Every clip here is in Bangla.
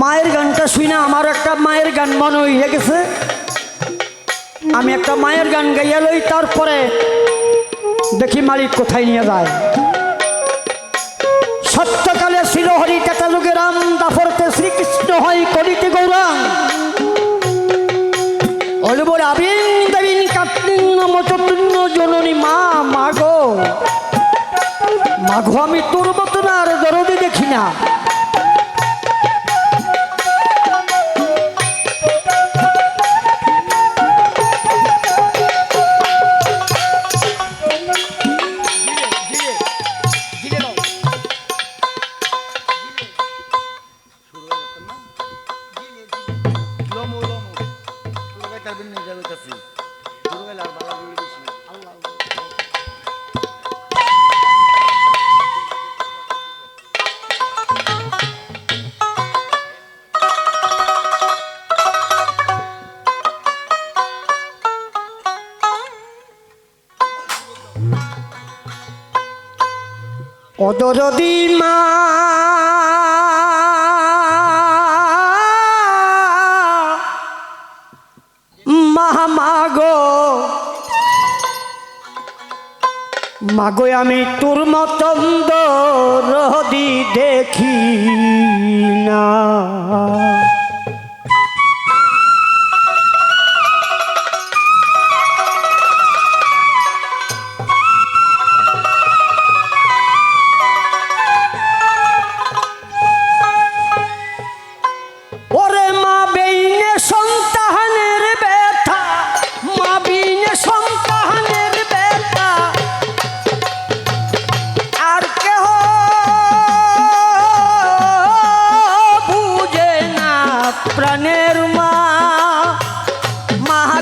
মায়ের গানটা শুনে আমার একটা মায়ের গান মনে হয়ে গেছে। আমি একটা মায়ের গান গাইয়া লই, তারপরে দেখি মালিক কোথায় নিয়ে যায়। সত্যকালে ছিল হরি কাতালুকে রাম দাফরতে শ্রীকৃষ্ণ হয় করিতে গৌরাং অলবর আবিন দেবিন জননী মা মাগো মাঘো আমি তোর মতন আর দরদি দেখি না। মাগো আমি তোর মতন রহদি দেখি না।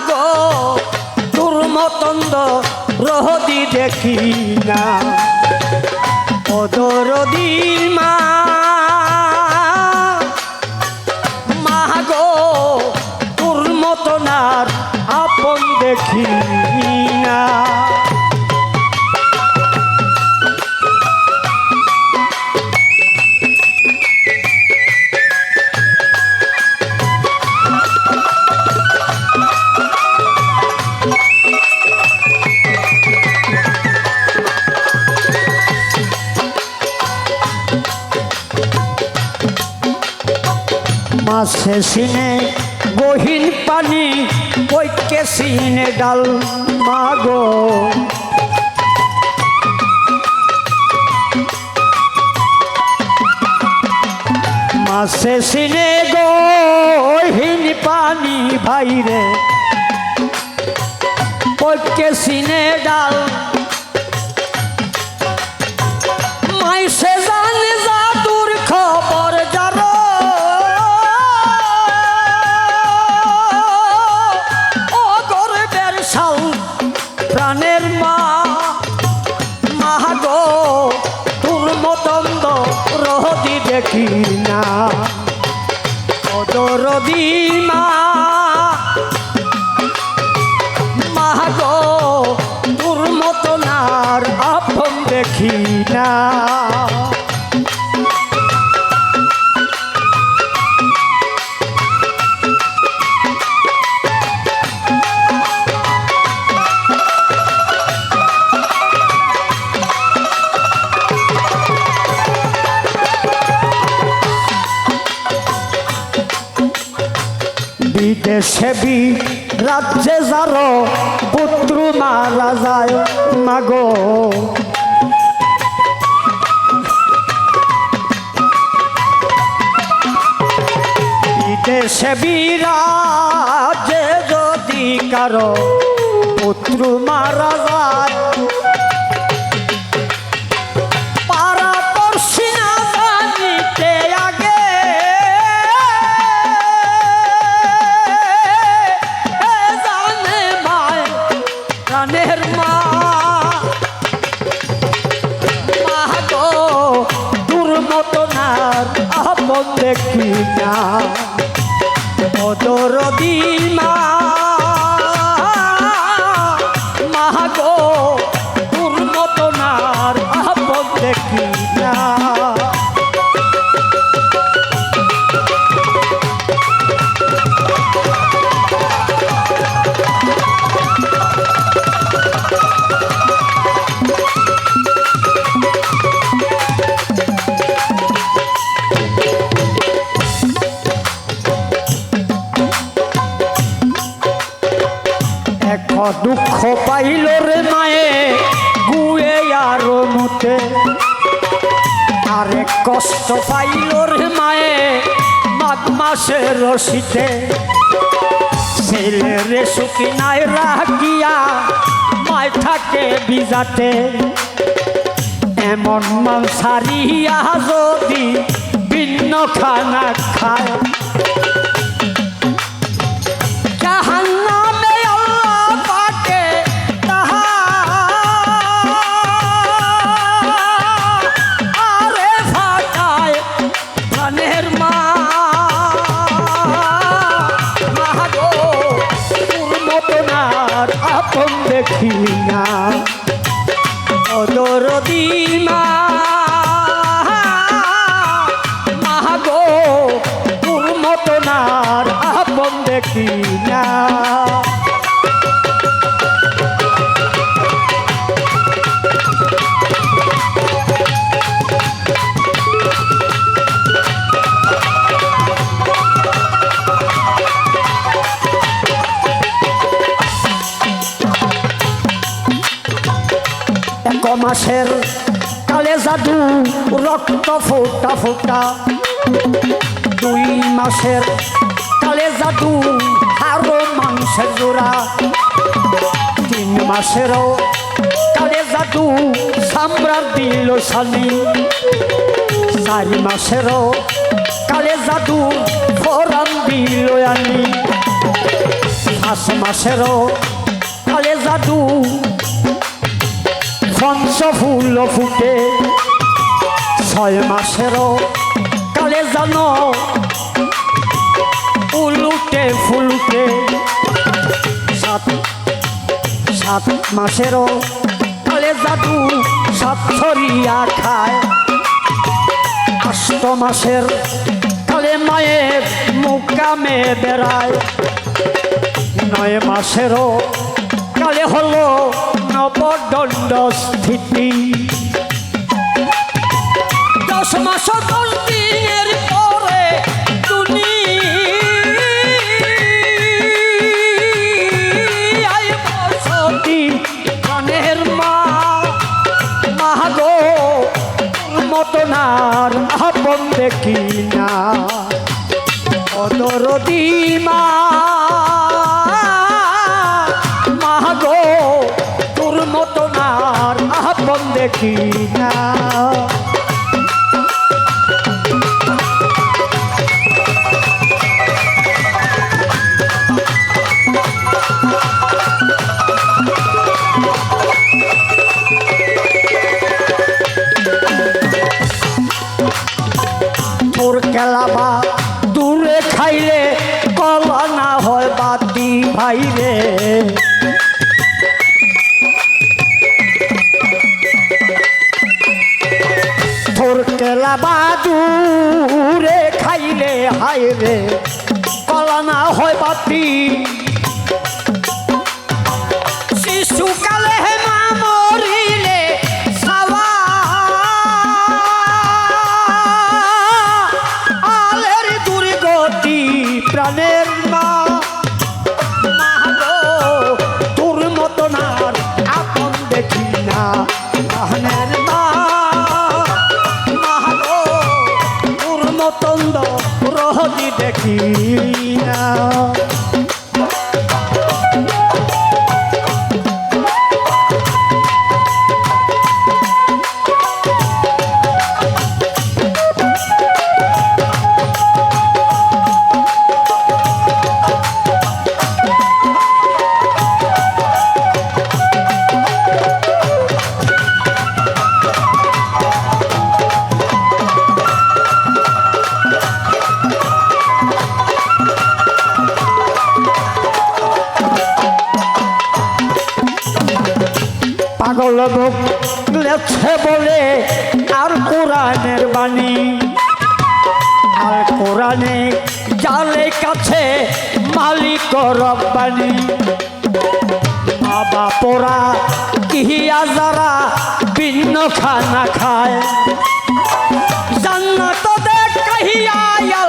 গো তোর মতন্দ রহদি দেখি না। অদরদি মা মাগো তোর দেখি না। মাসে সিনে, গহীন পানি, ঐক্যে সিনে ডাল মাগো। মাসে সিনে গহীন পানি ভাইরে। ঐক্যে সিনে ডাল। মাইসে দেখি না অদরদি মা মাহাগো তোর মতন আপন দেখি না বিদেশে বি রাজ্যে যারো পুত্র মারা যায়, মাগো। বিদেশে বিরাজে যদি কারও পুত্র মারা যায় মাসে রশিতে। ছেলেরে নাই রাখিয়া মায় থাকে বিজাতে। এমন মান সারিয়া যদি ভিন্ন খানা খায় আপন দেখি না অদরদি মা তোর মতন আপন দেখি না মাসের কালে জাদু রক্ত ফোটা ফোটা। দুই মাসের কালে জাদু আরও মাংসের জোড়া। তিন মাসেরও কালে জাদু সাম্রার দিল সানি। চার মাসেরও কালে জাদু ফরান দিল আনি। পাঁচ মাসেরও কালে জাদু পঞ্চ ফুল ফুটে। ছয় মাসেরও কালে জানো উলুটে ফুলুটে। সাত সাত মাসেরও কালে জাদু সাত ছড়িয়া খায়। আষ্ট মাসের কালে মায়ের মুকামে বেড়ায়। নয় মাসেরও কালে হলো স্থিতি দশ মাস দশ দিনের পরে তুমি বসতি মা মাগো মতনার আপন দেখি না। অদরদি মা দেখি না তোর তোর বাদুরে দূরে খাইলে হাইরে কলা না হয় বাতি। শিশুকালে মুখ লেছে বলে আর কোরআনের বাণী। আর কোরআনে জালে কাছে মালিক রব্বানি। বাবা পোড়া কিহিয়া যারা ভিন্ন খানা খায়। জান্নাত দেখাইয়া আল্লাহ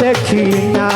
দেখি না।